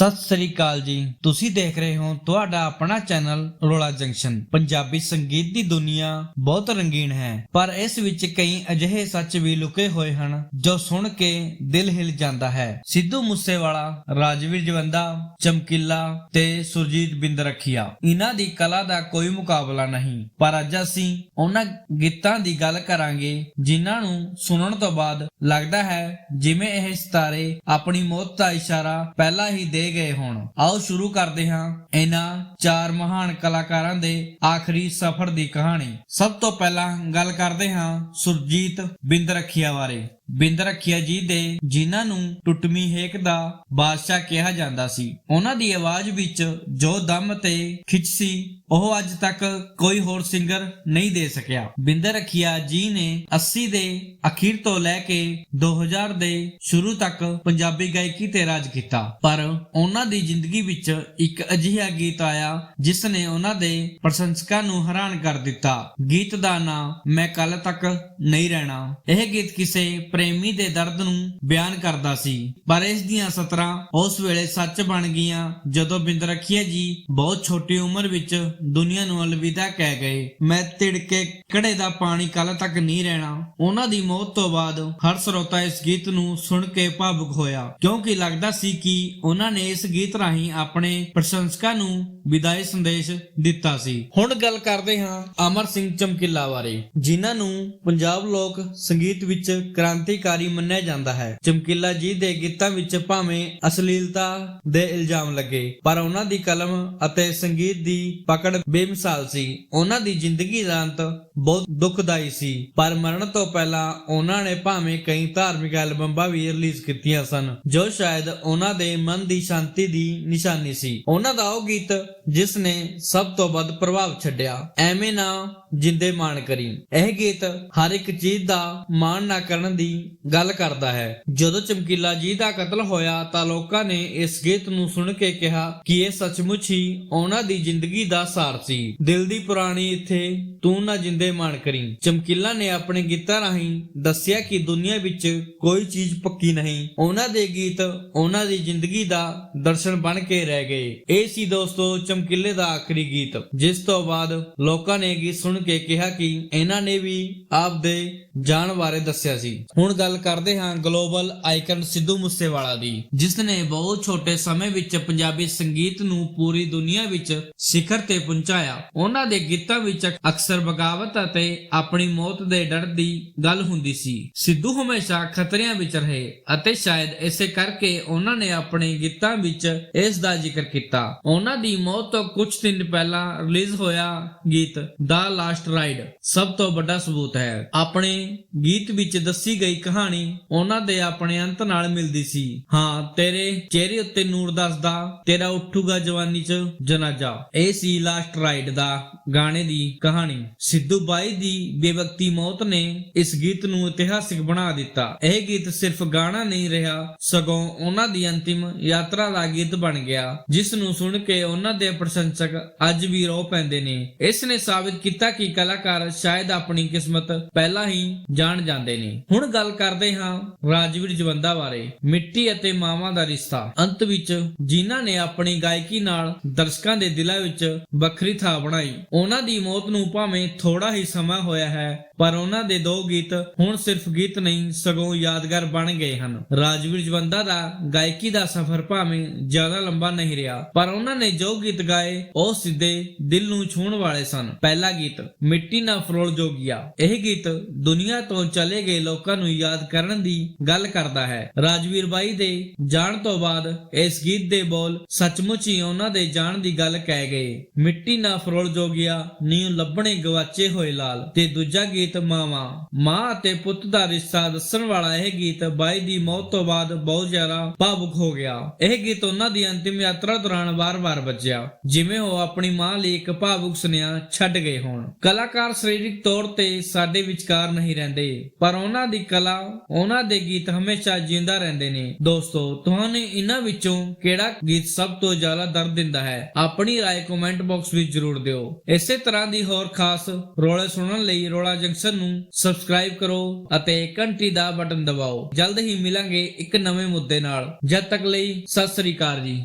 ਸਤਿ ਸ੍ਰੀ ਅਕਾਲ ਜੀ। ਤੁਸੀਂ ਦੇਖ ਰਹੇ ਹੋ ਤੁਹਾਡਾ ਆਪਣਾ ਚੈਨਲ ਰੋਲਾ ਜੰਕਸ਼ਨ। ਪੰਜਾਬੀ ਸੰਗੀਤ ਦੀ ਦੁਨੀਆ ਬਹੁਤ ਰੰਗੀਨ ਹੈ। ਪਰ ਇਸ ਵਿੱਚ ਕਈ ਅਜਿਹੇ ਸੱਚ ਵੀ ਲੁਕੇ ਹੋਏ ਹਨ, ਜੋ ਸੁਣ ਕੇ ਦਿਲ ਹਿਲ ਜਾਂਦਾ ਹੈ। ਸਿੱਧੂ ਮੂਸੇਵਾਲਾ, ਰਾਜਵੀਰ ਜਵੰਦਾ, ਚਮਕੀਲਾ ਤੇ ਸੁਰਜੀਤ ਬਿੰਦ ਰਖੀਆ ਇਹਨਾਂ ਦੀ ਕਲਾ ਦਾ ਕੋਈ ਮੁਕਾਬਲਾ ਨਹੀਂ। ਪਰ ਅੱਜ ਅਸੀਂ ਉਹਨਾਂ ਗੀਤਾਂ ਦੀ ਗੱਲ ਕਰਾਂਗੇ, ਜਿਨ੍ਹਾਂ ਨੂੰ ਸੁਣਨ ਤੋਂ ਬਾਅਦ ਲੱਗਦਾ ਹੈ ਜਿਵੇਂ ਇਹ ਸਿਤਾਰੇ, ਆਪਣੀ ਮੌਤ ਦਾ ਇਸ਼ਾਰਾ ਪਹਿਲਾਂ ਹੀ ਦੇ ਗਏ ਹੋਣ। ਆਓ ਸ਼ੁਰੂ ਕਰਦੇ ਹਾਂ ਇਹਨਾਂ ਚਾਰ ਮਹਾਨ ਕਲਾਕਾਰਾਂ ਦੇ ਆਖਰੀ ਸਫ਼ਰ ਦੀ ਕਹਾਣੀ। ਸਭ ਤੋਂ ਪਹਿਲਾਂ ਗੱਲ ਕਰਦੇ ਹਾਂ ਸੁਰਜੀਤ ਬਿੰਦ ਰਖੀਆ ਬਾਰੇ। ਬਿੰਦ ਰੱਖਿਆ ਜੀ ਦੇ, ਜਿਨ੍ਹਾਂ ਨੂੰ ਟੁੱਟਮੀ ਹੇਕ ਦਾ ਬਾਦਸ਼ਾਹ ਕਿਹਾ ਜਾਂਦਾ ਸੀ। ਉਹਨਾਂ ਦੀ ਆਵਾਜ਼ ਵਿੱਚ ਜੋ ਦਮ ਤੇ ਖਿੱਚ ਸੀ, ਉਹ ਅੱਜ ਤੱਕ ਕੋਈ ਹੋਰ ਸਿੰਗਰ ਨਹੀਂ ਦੇ ਸਕਿਆ। ਬਿੰਦ ਰਖੀਆ ਜੀ ਨੇ 80 ਦੇ ਅਖੀਰ ਤੋਂ ਲੈ ਕੇ 2000 ਦੇ ਸ਼ੁਰੂ ਤੱਕ ਪੰਜਾਬੀ ਗਾਇਕੀ ਤੇ ਰਾਜ ਕੀਤਾ। ਪਰ ਉਹਨਾਂ ਦੀ ਜ਼ਿੰਦਗੀ ਵਿੱਚ ਇੱਕ ਅਜਿਹਾ ਗੀਤ ਆਇਆ, ਜਿਸ ਨੇ ਉਹਨਾਂ ਦੇ ਪ੍ਰਸ਼ੰਸਕਾਂ ਨੂੰ ਹੈਰਾਨ ਕਰ ਦਿੱਤਾ। ਗੀਤ ਦਾ ਨਾਮ ਮੈਂ ਕੱਲ ਤੱਕ ਨਹੀਂ ਰਹਿਣਾ। ਇਹ ਗੀਤ ਕਿਸੇ ਪ੍ਰੇਮੀ ਦੇ ਦਰਦ ਨੂੰ ਬਿਆਨ ਕਰਦਾ ਸੀ। ਪਰ ਇਸ ਦੀਆਂ ਸਤਰਾਂ ਉਸ ਵੇਲੇ ਸੱਚ ਬਣ ਗਈਆਂ, ਜਦੋਂ ਬਿੰਦ ਜੀ ਬਹੁਤ ਛੋਟੀ ਉਮਰ ਵਿੱਚ ਦੁਨੀਆ ਨੂੰ ਅਲਵਿਦਾ ਕਹਿ ਗਏ, ਮੈਂ ਤਿੜਕੇ ਕੜੇ ਦਾ ਪਾਣੀ ਕੱਲ ਤੱਕ ਨਹੀਂ ਰਹਿਣਾ। ਉਹਨਾਂ ਦੀ ਮੌਤ ਤੋਂ ਬਾਅਦ ਹਰ ਸਰੋਤਾ ਇਸ ਗੀਤ ਨੂੰ ਸੁਣ ਕੇ ਭਾਵੁਕ ਹੋਇਆ, ਕਿਉਂਕਿ ਲੱਗਦਾ ਸੀ ਕਿ ਉਹਨਾਂ ਨੇ ਇਸ ਗੀਤ ਰਾਹੀਂ ਆਪਣੇ ਪ੍ਰਸ਼ੰਸਕਾਂ ਨੂੰ ਵਿਦਾਈ ਸੰਦੇਸ਼ ਦਿੱਤਾ ਸੀ। ਹੁਣ ਗੱਲ ਕਰਦੇ ਹਾਂ ਅਮਰ ਸਿੰਘ ਚਮਕੀਲਾ ਬਾਰੇ, ਜਿਨ੍ਹਾਂ ਨੂੰ ਪੰਜਾਬ ਲੋਕ ਸੰਗੀਤ ਵਿੱਚ ਕ੍ਰਾਂਤੀ ਕ੍ਰਾਂਤੀਕਾਰੀ ਮੰਨਿਆ ਜਾਂਦਾ ਹੈ। ਚਮਕੀਲਾ ਜੀ ਦੇ ਗੀਤਾਂ ਵਿੱਚ ਭਾਵੇਂ ਅਸ਼ਲੀਲਤਾ ਦੇ ਇਲਜ਼ਾਮ ਲੱਗੇ, ਪਰ ਉਹਨਾਂ ਦੀ ਕਲਮ ਅਤੇ ਸੰਗੀਤ ਦੀ ਪਕੜ ਬੇਮਿਸਾਲ ਸੀ। ਉਹਨਾਂ ਦੀ ਜ਼ਿੰਦਗੀ ਦਾ ਅੰਤ ਬਹੁਤ ਦੁਖਦਾਈ ਸੀ, ਪਰ ਮਰਨ ਤੋਂ ਪਹਿਲਾਂ ਉਹਨਾਂ ਨੇ ਭਾਵੇਂ ਕਈ ਧਾਰਮਿਕ ਐਲਬਮਾਂ ਵੀ ਰਿਲੀਜ਼ ਕੀਤੀਆਂ ਸਨ, ਜੋ ਸ਼ਾਇਦ ਉਹਨਾਂ ਦੇ ਮਨ ਦੀ ਸ਼ਾਂਤੀ ਦੀ ਨਿਸ਼ਾਨੀ ਸੀ। ਉਹਨਾਂ ਦਾ ਉਹ ਗੀਤ ਜਿਸ ਨੇ ਸਭ ਤੋਂ ਵੱਧ ਪ੍ਰਭਾਵ ਛੱਡਿਆ, ਐਵੇਂ ਨਾ ਜਿੰਦੇ ਮਾਣ ਕਰੀ। ਇਹ ਗੀਤ ਹਰ ਇੱਕ ਚੀਜ਼ ਦਾ ਮਾਣ ਨਾ ਕਰਨ ਦੀ ਗੱਲ ਕਰਦਾ ਹੈ। ਜਦੋਂ ਚਮਕੀਲਾ ਜੀ ਦਾ ਕਤਲ ਹੋਇਆ ਤਾਂ ਲੋਕਾਂ ਨੇ ਇਸ ਗੀਤ ਨੂੰ ਸੁਣ ਕੇ ਕਿਹਾ ਕਿ ਇਹ ਸੱਚਮੁੱਚ ਹੀ ਉਹਨਾਂ ਦੀ ਜ਼ਿੰਦਗੀ ਦਾ ਸਾਰ ਸੀ। ਦਿਲ ਦੀ ਪੁਰਾਣੀ ਇੱਥੇ, ਤੂੰ ਨਾ ਜਿੰਦੇ ਮਾਣ ਕਰੀ। ਚਮਕੀਲਾ ਨੇ ਆਪਣੇ ਗੀਤਾਂ ਰਾਹੀਂ ਦੱਸਿਆ ਕਿ ਦੁਨੀਆ ਵਿੱਚ ਕੋਈ ਚੀਜ਼ ਪੱਕੀ ਨਹੀਂ। ਉਹਨਾਂ ਦੇ ਗੀਤ ਉਹਨਾਂ ਦੀ ਜ਼ਿੰਦਗੀ ਦਾ ਦਰਸ਼ਨ ਬਣ ਕੇ ਰਹਿ ਗਏ। ਇਹ ਸੀ ਦੋਸਤੋ ਚਮਕੀਲੇ ਦਾ ਆਖਰੀ ਗੀਤ, ਜਿਸ ਤੋਂ ਬਾਅਦ ਲੋਕਾਂ ਨੇ ਗੀਤ ਸੁਣ ਕੇ ਕਿਹਾ ਕਿ ਇਹਨਾਂ ਨੇ ਵੀ ਆਪਦੇ ਜਾਣ ਬਾਰੇ ਦੱਸਿਆ ਸੀ। ਹੁਣ ਗੱਲ ਕਰਦੇ ਹਾਂ ਗਲੋਬਲ ਆਈਕਨ ਸਿੱਧੂ ਮੂਸੇਵਾਲਾ ਦੀ ਜਿਸ ਨੇ ਬਹੁਤ ਛੋਟੇ ਸਮੇਂ ਵਿੱਚ ਪੰਜਾਬੀ ਸੰਗੀਤ ਨੂੰ ਪੂਰੀ ਦੁਨੀਆ ਵਿੱਚ ਸਿਖਰ ਤੇ ਪਹੁੰਚਾਇਆ। ਉਹਨਾਂ ਦੇ ਗੀਤਾਂ ਵਿੱਚ ਅਕਸਰ ਬਗਾਵਤ ਅਤੇ ਆਪਣੀ ਮੌਤ ਦੇ ਡਰ ਦੀ ਗੱਲ ਹੁੰਦੀ ਸੀ। ਸਿੱਧੂ ਹਮੇਸ਼ਾ ਖਤਰਿਆਂ ਵਿੱਚ ਰਹੇ ਅਤੇ ਸ਼ਾਇਦ ਇਸੇ ਕਰਕੇ ਉਹਨਾਂ ਨੇ ਆਪਣੇ ਗੀਤਾਂ ਵਿੱਚ ਇਸ ਦਾ ਜ਼ਿਕਰ ਕੀਤਾ। ਉਹਨਾਂ ਦੀ ਮੌਤ ਤੋਂ ਕੁਝ ਦਿਨ ਪਹਿਲਾਂ ਰਿਲੀਜ਼ ਹੋਇਆ ਗੀਤ, ਦਾ ਲਾਸਟ ਰਾਈਡ, ਸਭ ਤੋਂ ਵੱਡਾ ਸਬੂਤ ਹੈ। ਆਪਣੇ ਗੀਤ ਵਿੱਚ ਦੱਸੀ ਗਈ ਕਹਾਣੀ ਉਹਨਾਂ ਦੇ ਆਪਣੇ ਅੰਤ ਨਾਲ ਮਿਲਦੀ ਸੀ। ਹਾਂ, ਤੇਰੇ ਚਿਹਰੇ ਉੱਤੇ ਨੂਰ ਦੱਸਦਾ, ਤੇਰਾ ਉੱਠੂਗਾ ਜਵਾਨੀ 'ਚ ਜਨਾਜ਼ਾ। ਇਹ ਸੀ ਲਾਸਟ ਰਾਈਡ ਦਾ ਗਾਣੇ ਦੀ ਕਹਾਣੀ। ਸਿੱਧੂ ਬਾਈ ਦੀ ਬੇਵਕਤੀ ਮੌਤ ਨੇ ਇਸ ਗੀਤ ਨੂੰ ਇਤਿਹਾਸਿਕ ਬਣਾ ਦਿੱਤਾ। ਇਹ ਗੀਤ ਸਿਰਫ ਗਾਣਾ ਨਹੀਂ ਰਿਹਾ, ਸਗੋਂ ਉਹਨਾਂ ਦੀ ਅੰਤਿਮ ਯਾਤਰਾ ਦਾ ਗੀਤ ਬਣ ਗਿਆ, ਜਿਸ ਨੂੰ ਸੁਣ ਕੇ ਉਹਨਾਂ ਦੇ ਪ੍ਰਸ਼ੰਸਕ ਅੱਜ ਵੀ ਰੋ ਪੈਂਦੇ ਨੇ। ਇਸ ਨੇ ਸਾਬਿਤ ਕੀਤਾ ਕਿ ਕਲਾਕਾਰ ਸ਼ਾਇਦ ਆਪਣੀ ਕਿਸਮਤ ਪਹਿਲਾਂ ਹੀ ਜਾਣ ਜਾਂਦੇ ਨੇ। ਹੁਣ ਗੱਲ ਕਰਦੇ ਹਾਂ ਰਾਜਵੀਰ ਜਵੰਦਾ ਬਾਰੇ। ਮਿੱਟੀ ਅਤੇ ਮਾਵਾਂ ਦਾ ਰਿਸ਼ਤਾ। ਅੰਤ ਵਿੱਚ ਜਿਨ੍ਹਾਂ ਨੇ ਆਪਣੀ ਗਾਇਕੀ ਨਾਲ ਦਰਸ਼ਕਾਂ ਦੇ ਦਿਲਾਂ ਵਿੱਚ ਵੱਖਰੀ ਥਾਂ ਬਣਾਈ। ਉਹਨਾਂ ਦੀ ਮੌਤ ਨੂੰ ਭਾਵੇਂ ਥੋੜਾ ਹੀ ਸਮਾਂ ਹੋਇਆ ਹੈ, ਪਰ ਉਹਨਾਂ ਦੇ ਦੋ ਗੀਤ ਹੁਣ ਸਿਰਫ ਗੀਤ ਨਹੀਂ, ਸਗੋਂ ਯਾਦਗਾਰ ਬਣ ਗਏ ਹਨ। ਰਾਜਵੀਰ ਜਵੰਦਾ ਦਾ ਗਾਇਕੀ ਦਾ ਸਫ਼ਰ ਭਾਵੇਂ ਜ਼ਿਆਦਾ ਲੰਬਾ ਨਹੀਂ ਰਿਹਾ, ਪਰ ਉਹਨਾਂ ਨੇ ਜੋ ਗੀਤ ਗਾਏ, ਉਹ ਸਿੱਧੇ ਦਿਲ ਨੂੰ ਛੂਹਣ ਵਾਲੇ ਸਨ। ਪਹਿਲਾ ਗੀਤ, ਮਿੱਟੀ ਨਾ ਫਰੋਲ ਜੋਗੀਆ। ਇਹ ਗੀਤ ਦੁਨੀਆ ਤੋਂ ਚਲੇ ਗਏ ਲੋਕਾਂ ਨੂੰ ਯਾਦ ਕਰਨ ਦੀ ਗੱਲ ਕਰਦਾ ਹੈ। ਰਾਜਵੀਰ ਬਾਈ ਦੇ ਜਾਣ ਤੋਂ ਬਾਅਦ ਇਸ ਗੀਤ ਦੇ ਬੋਲ ਸੱਚਮੁੱਚ ਹੀ ਉਹਨਾਂ ਦੇ ਜਾਣ ਦੀ ਗੱਲ ਕਹਿ ਗਏ। ਮਿੱਟੀ ਨਾ ਫਰੋਲ ਜੋਗੀਆ ਨੀਉ ਲੱਭਣੇ ਗਵਾਚੇ ਹੋਏ ਲਾਲ। ਤੇ ਦੂਜਾ ਗੀਤ ਮਾਵਾ। ਮਾਂ ਅਤੇ ਪੁੱਤ ਦਾ ਰਿਸ਼ਤਾ ਦੱਸਣ ਵਾਲਾ ਇਹ ਗੀਤ ਬਾਈ ਦੀ ਮੌਤ ਤੋਂ ਬਾਅਦ ਬਹੁਤ ਜ਼ਿਆਦਾ ਭਾਵੁਕ ਹੋ ਗਿਆ। ਇਹ ਗੀਤ ਉਹਨਾਂ ਦੀ ਅੰਤਿਮ ਯਾਤਰਾ ਦੌਰਾਨ ਵਾਰ-ਵਾਰ ਵੱਜਿਆ। ਜਿਵੇਂ ਉਹ ਆਪਣੀ ਮਾਂ ਲਈ ਇੱਕ ਭਾਵੁਕ ਸੁਨੇਹਾ ਛੱਡ ਗਏ ਹੋਣ। ਕਲਾਕਾਰ ਸਰੀਰਕ ਤੌਰ ਤੇ ਸਾਡੇ ਵਿਚਕਾਰ ਨਹੀਂ ਰਹਿੰਦੇ, ਪਰ ਉਹਨਾਂ ਦੀ ਕਲਾ ਉਹਨਾਂ ਦੇ ਗੀਤ ਹਮੇਸ਼ਾ ਜਿੰਦਾ ਰਹਿੰਦੇ ਨੇ ਦੋਸਤੋ ਤੁਹਾਨੂੰ ਇਹਨਾਂ ਵਿੱਚੋਂ ਕਿਹੜਾ ਗੀਤ ਸਭ ਤੋਂ ਜ਼ਿਆਦਾ ਦਰਦ ਦਿੰਦਾ ਹੈ ਆਪਣੀ رائے ਕਮੈਂਟ ਬਾਕਸ ਵਿੱਚ ਜ਼ਰੂਰ ਦਿਓ ਇਸੇ ਤਰ੍ਹਾਂ ਦੀ ਹੋਰ ਖਾਸ ਰੋਲੇ ਸੁਣਨ ਲਈ ਰੋਲਾ ਜੰਕਸ਼ਨ ਨੂੰ ਸਬਸਕ੍ਰਾਈਬ ਕਰੋ ਅਤੇ ਘੰਟੀ ਦਾ ਬਟਨ ਦਬਾਓ ਜਲਦ ਹੀ ਮਿਲਾਂਗੇ ਇੱਕ ਨਵੇਂ ਮੁੱਦੇ ਨਾਲ ਜਦ ਤੱਕ ਲਈ ਸਤਿ ਸ੍ਰੀ ਅਕਾਲ ਜੀ